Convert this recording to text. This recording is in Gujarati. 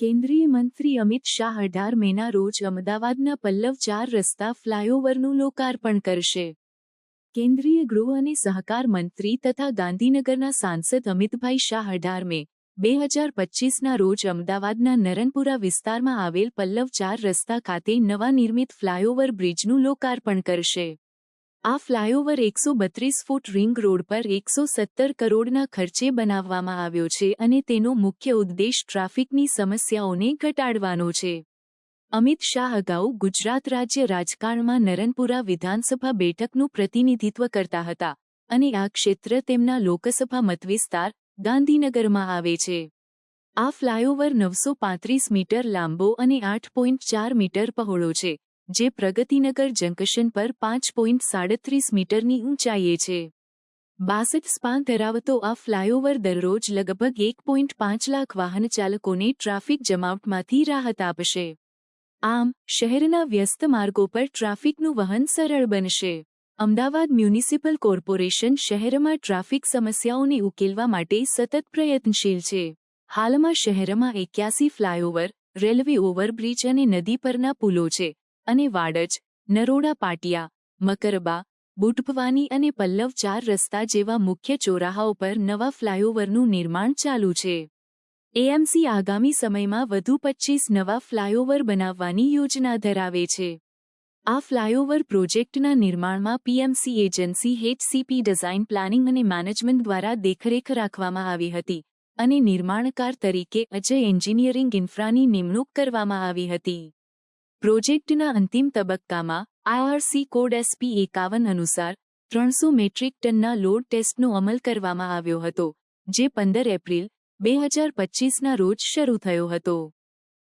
કેન્દ્રીય મંત્રી અમિત શાહ અઢાર મેના રોજ અમદાવાદના પલ્લવ ચાર રસ્તા ફ્લાયઓવરનું લોકાર્પણ કરશે. કેન્દ્રીય ગૃહ અને સહકાર મંત્રી તથા ગાંધીનગરના સાંસદ અમિતભાઈ શાહ અઢાર મે, બે હજાર પચ્ચીસના રોજ અમદાવાદના નરનપુરા વિસ્તારમાં આવેલ પલ્લવ ચાર રસ્તા ખાતે નવા નિર્મિત ફ્લાયઓવર બ્રિજનું લોકાર્પણ કરશે. આ ફ્લાયઓવર એકસો બત્રીસ ફૂટ રિંગ રોડ પર એકસો સત્તર કરોડના ખર્ચે બનાવવામાં આવ્યો છે અને તેનો મુખ્ય ઉદ્દેશ ટ્રાફિકની સમસ્યાઓને ઘટાડવાનો છે. અમિત શાહ અગાઉ ગુજરાત રાજ્ય રાજકારણમાં નરનપુરા વિધાનસભા બેઠકનું પ્રતિનિધિત્વ કરતા હતા અને આ ક્ષેત્ર તેમના લોકસભા મતવિસ્તાર ગાંધીનગરમાં આવે છે. આ ફ્લાયઓવર નવસો પાંત્રીસ મીટર લાંબો અને આઠ પોઈન્ટ ચાર મીટર પહોળો છે જે પ્રગતિનગર જંકશન પર પાંચ પોઈન્ટ સાડત્રીસ મીટરની ઊંચાઈએ છે. બાસઠ સ્પાન ધરાવતો આ ફ્લાયઓવર દરરોજ લગભગ એક પોઈન્ટ પાંચ લાખ વાહન ચાલકોને ટ્રાફિક જમાવટમાંથી રાહત આપશે. આમ, શહેરના વ્યસ્ત માર્ગો પર ટ્રાફિકનું વહન સરળ બનશે. અમદાવાદ મ્યુનિસિપલ કોર્પોરેશન શહેરમાં ટ્રાફિક સમસ્યાઓને ઉકેલવા માટે સતત પ્રયત્નશીલ છે. હાલમાં શહેરમાં એક્યાસી ફ્લાયઓવર, રેલવે ઓવરબ્રિજ અને નદી પરના પુલો છે. અને વાડજ, નરોડા પાટિયા, મકરબા, બુટભવાની અને પલ્લવ ચાર રસ્તા જેવા મુખ્ય ચોરાહાઓ પર નવા ફ્લાયઓવરનું નિર્માણ ચાલુ છે. એએમસી આગામી સમયમાં વધુ પચ્ચીસ નવા ફ્લાયઓવર બનાવવાની યોજના ધરાવે છે. આ ફ્લાયઓવર પ્રોજેક્ટના નિર્માણમાં PMC agency HCP design planning અને મેનેજમેન્ટ દ્વારા દેખરેખ રાખવામાં આવી હતી અને નિર્માણકાર તરીકે અજય એન્જિનિયરિંગ ઇન્ફ્રાની નિમણૂક કરવામાં આવી હતી. પ્રોજેક્ટના અંતિમ તબક્કામાં આઈઆરસી કોડ એસપી એકાવન અનુસાર, ત્રણસો મેટ્રિક ટનના લોડ ટેસ્ટનો અમલ કરવામાં આવ્યો હતો, જે પંદર એપ્રિલ, બે હજાર પચ્ચીસના રોજ શરૂ થયો હતો.